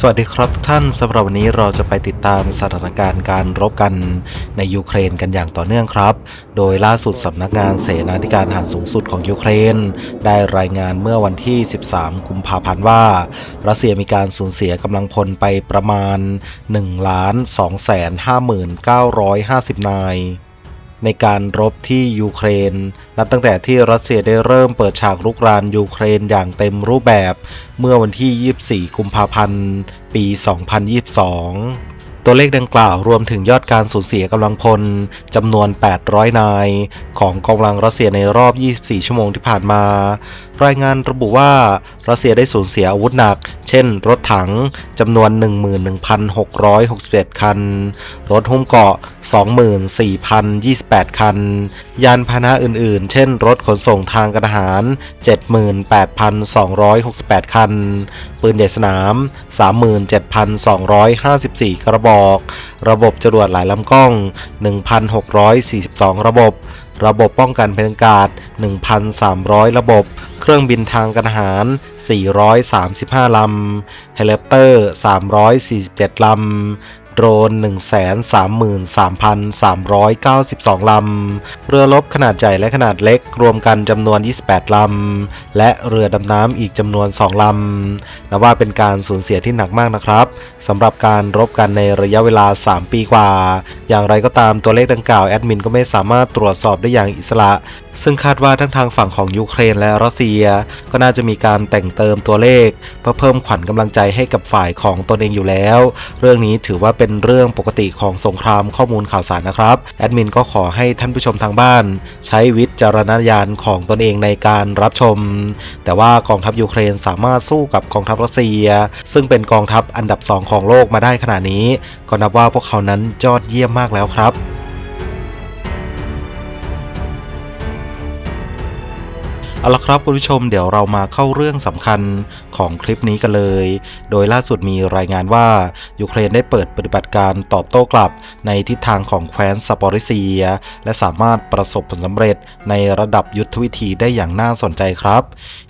สวัสดีครับทุกท่านสำหรับวันนี้เราจะไปติดตามสถานการณ์การรบกันในยูเครนกันอย่างต่อเนื่องครับ โดยล่าสุดสำนักงานเสนาธิการทหารสูงสุดของยูเครน ได้รายงานเมื่อวันที่ 13 กุมภาพันธ์ว่า รัสเซียมีการสูญเสียกำลังพลไปประมาณ 1 2 5 9 5 0นาย ในการรบที่ยูเครน นับตั้งแต่ที่รัสเซียได้เริ่มเปิดฉากรุกรานยูเครนอย่างเต็มรูปแบบ เมื่อวันที่ 24 กุมภาพันธ์ ปี 2022 ตัวเลขดังกล่าวรวมถึงยอดการสูญเสียกำลังพลจำนวน 800 นาย ของกองกำลังรัสเซียในรอบ 24 ชั่วโมงที่ผ่านมา รายงานระบุว่ารัสเซียได้สูญเสียอาวุธหนัก เช่น รถถังจำนวน 11,661 คัน รถหุ้มเกาะ 24,028 คัน ยานพาหนะอื่นๆ เช่น รถขนส่งทางการทหาร 78,268 คัน ปืนใหญ่สนาม 37,254 กระบอก ระบบจรวดหลายลำกล้อง 1,642 ระบบ ระบบป้องกันภัยอากาศ 1,300 ระบบ เครื่องบินทางกันหาร 435 ลำ เฮลิคอปเตอร์ 347 ลำ โดรน 133,392 ลำ เรือรบขนาดใหญ่และขนาดเล็กรวมกันจำนวน 28 ลำ และเรือดำน้ำอีกจำนวน 2 ลำนับว่าเป็นการสูญเสียที่หนักมากนะครับสำหรับการรบกันในระยะเวลา 3 ปีกว่า อย่างไรก็ตามตัวเลขดังกล่าวแอดมินก็ไม่สามารถตรวจสอบได้อย่างอิสระ ซึ่งคาดว่าทั้งทางฝั่งของยูเครนและรัสเซีย ก็น่าจะมีการแต่งเติมตัวเลข เพื่อเพิ่มขวัญกำลังใจให้กับฝ่ายของตนเองอยู่แล้ว เรื่องนี้ถือว่าเป็นเรื่องปกติของสงครามข้อมูลข่าวสารนะครับแอดมินก็ขอให้ท่านผู้ชมทางบ้าน ใช้วิจารณญาณของตนเองในการรับชม แต่ว่ากองทัพยูเครนสามารถสู้กับกองทัพรัสเซีย ซึ่งเป็นกองทัพอันดับสองของโลกมาได้ขนาดนี้ ก็นับว่าพวกเขานั้นยอดเยี่ยมมากแล้วครับ เอาละครับคุณผู้ชมเดี๋ยวเรามาเข้าเรื่องสำคัญของคลิปนี้กันเลย โดยล่าสุดมีรายงานว่ายูเครนได้เปิดปฏิบัติการตอบโต้กลับในทิศทางของแคว้นซาปอริเซีย และสามารถประสบผลสำเร็จในระดับยุทธวิธีได้อย่างน่าสนใจครับ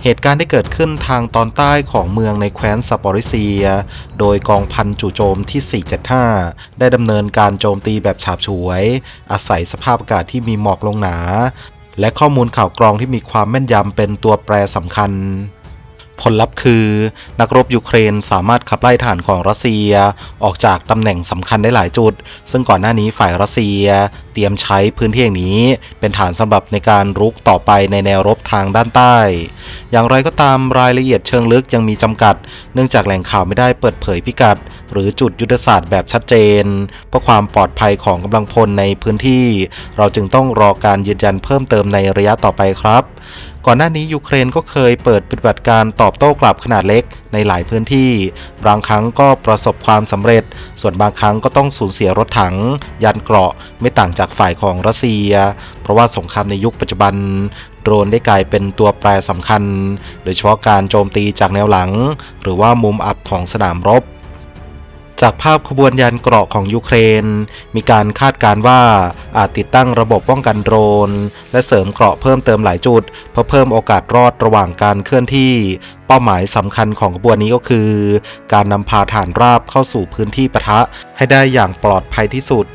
เหตุการณ์ที่เกิดขึ้นทางตอนใต้ของเมืองในแคว้นซาปอริเซีย โดยกองพันจู่โจมที่ 475 ได้ดำเนินการโจมตีแบบฉาบฉวย อาศัยสภาพอากาศที่มีหมอกลงหนา และข้อมูลข่าวกรองที่มีความแม่นยำเป็นตัวแปรสำคัญ ผลลัพธ์คือ นักรบยูเครนสามารถขับไล่ฐานของรัสเซีย ออกจากตำแหน่งสำคัญได้หลายจุด ซึ่งก่อนหน้านี้ฝ่ายรัสเซีย เตรียมใช้พื้นที่อย่างนี้ เป็นฐานสำหรับในการรุกต่อไปในแนวรบทางด้านใต้ อย่างไรก็ตามรายละเอียดเชิงลึกยังมีจำกัด เนื่องจากแหล่งข่าวไม่ได้เปิดเผยพิกัดหรือจุดยุทธศาสตร์แบบชัดเจน เพื่อความปลอดภัยของกำลังพลในพื้นที่ เราจึงต้องรอการยืนยันเพิ่มเติมในระยะต่อไปครับ ก่อนหน้านี้ยูเครนก็เคยเปิดปฏิบัติการตอบโต้กลับขนาดเล็กในหลายพื้นที่ บางครั้งก็ประสบความสำเร็จ ส่วนบางครั้งก็ต้องสูญเสียรถถังยันเกราะไม่ต่างจากฝ่ายของรัสเซีย เพราะว่าสงครามในยุคปัจจุบันโดรนได้กลายเป็นตัวแปรสำคัญ โดยเฉพาะการโจมตีจากแนวหลัง หรือว่ามุมอับของสนามรบ จากภาพขบวนยานเกราะของยูเครน มีการคาดการว่าอาจติดตั้งระบบป้องกันโดรน และเสริมเกราะเพิ่มเติมหลายจุด เพื่อเพิ่มโอกาสรอดระหว่างการเคลื่อนที่ เป้าหมายสำคัญของขบวนนี้ก็คือ การนำพาฐานราบเข้าสู่พื้นที่ปะทะให้ได้อย่างปลอดภัยที่สุด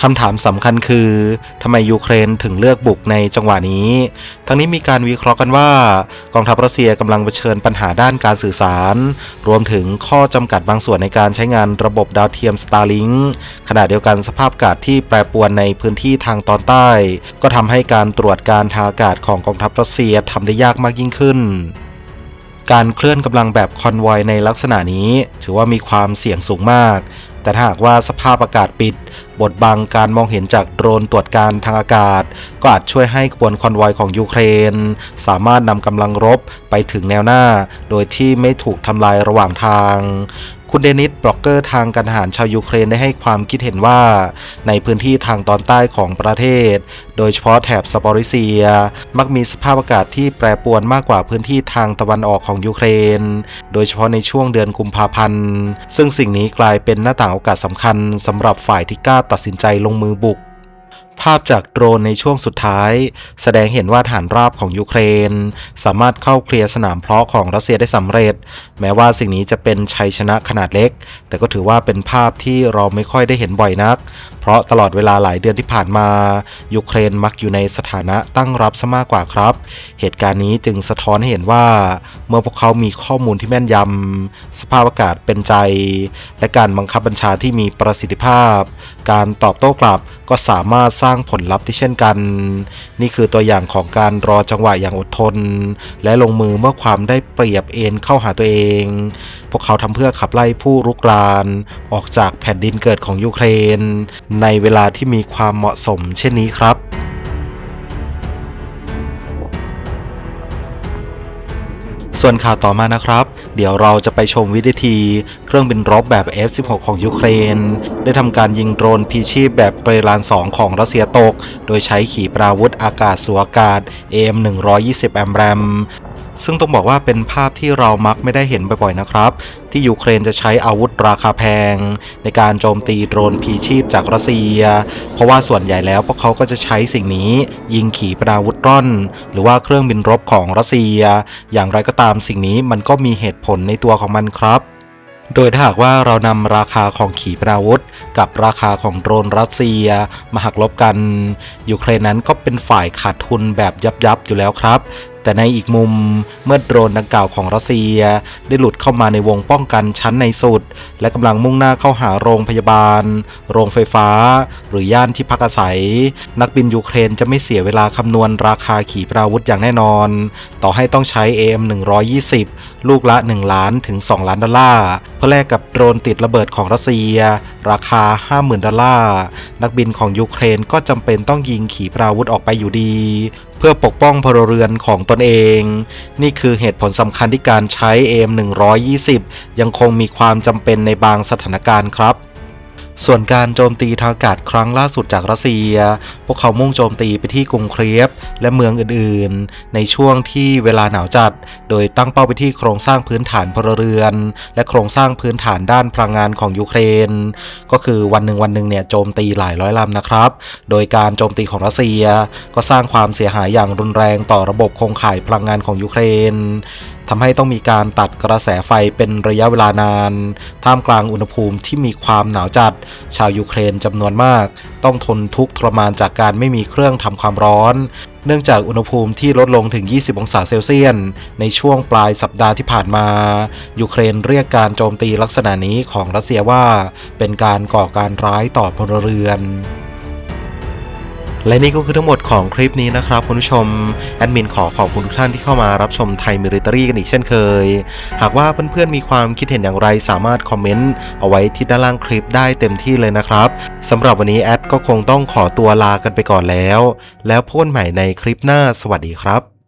คำถามสำคัญคือทำไมยูเครนถึงเลือกบุกในจังหวะนี้ ทั้งนี้มีการวิเคราะห์กันว่ากองทัพรัสเซียกำลังเผชิญปัญหาด้านการสื่อสาร รวมถึงข้อจำกัดบางส่วนในการใช้งานระบบดาวเทียม Starlink ขณะเดียวกันสภาพอากาศที่แปรปรวนในพื้นที่ทางตอนใต้ ก็ทำให้การตรวจการทางอากาศของกองทัพรัสเซียทำได้ยากมากยิ่งขึ้นการเคลื่อนกำลังแบบคอนวอยในลักษณะนี้ ถือว่ามีความเสี่ยงสูงมาก แต่ถ้าหากว่าสภาพอากาศปิด บดบังการมองเห็นจากโดรนตรวจการทางอากาศ ก็อาจช่วยให้ขบวนคอนวอยของยูเครน สามารถนำกำลังรบไปถึงแนวหน้า โดยที่ไม่ถูกทำลายระหว่างทาง คุณเดนิสบล็อกเกอร์ทางการทหารชาวยูเครนได้ให้ความคิดเห็นว่า ในพื้นที่ทางตอนใต้ของประเทศ โดยเฉพาะแถบสปอริเซีย มักมีสภาพอากาศที่แปรปรวนมากกว่าพื้นที่ทางตะวันออกของยูเครน โดยเฉพาะในช่วงเดือนกุมภาพันธ์ ซึ่งสิ่งนี้กลายเป็นหน้าต่างโอกาสสำคัญสำหรับฝ่ายที่กล้าตัดสินใจลงมือบุก ภาพจากโดรนในช่วงสุดท้าย แสดงเห็นว่าฐานราบของยูเครน สามารถเข้าเคลียร์สนามเพลาะของรัสเซียได้สำเร็จ แม้ว่าสิ่งนี้จะเป็นชัยชนะขนาดเล็ก แต่ก็ถือว่าเป็นภาพที่เราไม่ค่อยได้เห็นบ่อยนัก เพราะตลอดเวลาหลายเดือนที่ผ่านมา ยูเครนมักอยู่ในสถานะตั้งรับซะมากกว่าครับ เหตุการณ์นี้จึงสะท้อนให้เห็นว่า เมื่อพวกเขามีข้อมูลที่แม่นยำสภาพอากาศเป็นใจ และการบังคับบัญชาที่มีประสิทธิภาพ การตอบโต้กลับ ก็สามารถสร้างผลลัพธ์ที่เช่นกัน นี่คือตัวอย่างของการรอจังหวะอย่างอดทน และลงมือเมื่อความได้เปรียบเอ็นเข้าหาตัวเอง พวกเขาทำเพื่อขับไล่ผู้รุกราน ออกจากแผ่นดินเกิดของยูเครน ในเวลาที่มีความเหมาะสมเช่นนี้ครับ ส่วนข่าวต่อมานะครับ เดี๋ยวเราจะไปชมวิธีเครื่องบินรบแบบ F-16 ของยูเครน ได้ทำการยิงโดรนพีชีพแบบเปรลาน2 ของรัสเซียตก โดยใช้ขีปนาวุธอากาศสู่อากาศ AM120 แอมแรม ซึ่งต้องบอกว่าเป็นภาพที่เรามักไม่ได้เห็นบ่อยๆนะครับ ที่ยูเครนจะใช้อาวุธราคาแพง ในการโจมตีโดรนพีชีพจากรัสเซีย เพราะว่าส่วนใหญ่แล้วพวกเขาก็จะใช้สิ่งนี้ยิงขีปนาวุธร่อน หรือว่าเครื่องบินรบของรัสเซีย อย่างไรก็ตามสิ่งนี้มันก็มีเหตุผลในตัวของมันครับโดยถ้าหากว่าเรานำราคาของขีปนาวุธ กับราคาของโดรนรัสเซีย มาหักลบกัน ยูเครนนั้นก็เป็นฝ่ายขาดทุนแบบยับๆอยู่แล้วครับแต่ในอีกมุมเมื่อโดรนดังกล่าวของรัสเซีย ได้หลุดเข้ามาในวงป้องกันชั้นในสุด และกำลังมุ่งหน้าเข้าหาโรงพยาบาล โรงไฟฟ้า หรือย่านที่พักอาศัย นักบินยูเครนจะไม่เสียเวลาคำนวณราคาขีปนาวุธอย่างแน่นอน ต่อให้ต้องใช้ AM 120 ลูกละ 1 ล้านถึง 2 ล้านดอลลาร์เพื่อแลกกับโดรนติดระเบิดของรัสเซียราคา 50,000 ดอลลาร์ นักบินของยูเครนก็จำเป็นต้องยิงขีปนาวุธออกไปอยู่ดี เพื่อปกป้องพลเรือนของตนเอง นี่คือเหตุผลสำคัญที่การใช้ AM 120 ยังคงมีความจำเป็นในบางสถานการณ์ครับ ส่วนการโจมตีทางอากาศครั้งล่าสุดจากรัสเซีย พวกเขามุ่งโจมตีไปที่กรุงเครียฟและเมืองอื่นๆ ในช่วงที่เวลาหนาวจัด โดยตั้งเป้าไปที่โครงสร้างพื้นฐานพลเรือน และโครงสร้างพื้นฐานด้านพลังงานของยูเครน ก็คือวันหนึ่งวันหนึ่งเนี่ยโจมตีหลายร้อยลำนะครับ โดยการโจมตีของรัสเซีย ก็สร้างความเสียหายอย่างรุนแรงต่อระบบโครงข่ายพลังงานของยูเครนทำให้ต้องมีการตัดกระแสไฟเป็นระยะเวลานาน ท่ามกลางอุณหภูมิที่มีความหนาวจัดชาวยูเครนจำนวนมาก ต้องทนทุกข์ทรมานจากการไม่มีเครื่องทำความร้อน เนื่องจากอุณหภูมิที่ลดลงถึง 20 องศาเซลเซียสในช่วงปลายสัปดาห์ที่ผ่านมา ยูเครนเรียกการโจมตีลักษณะนี้ของรัสเซียว่า เป็นการก่อการร้ายต่อพลเรือน และนี่ก็คือทั้งหมดของคลิปนี้นะครับคุณผู้ชม แอดมินขอขอบคุณทุกท่านที่เข้ามารับชมไทยมิลิตรีกันอีกเช่นเคย หากว่าเพื่อนๆมีความคิดเห็นอย่างไรสามารถคอมเมนต์เอาไว้ที่ด้านล่างคลิปได้เต็มที่เลยนะครับสำหรับวันนี้แอดก็คงต้องขอตัวลากันไปก่อนแล้ว แล้วพบกันใหม่ในคลิปหน้าสวัสดีครับ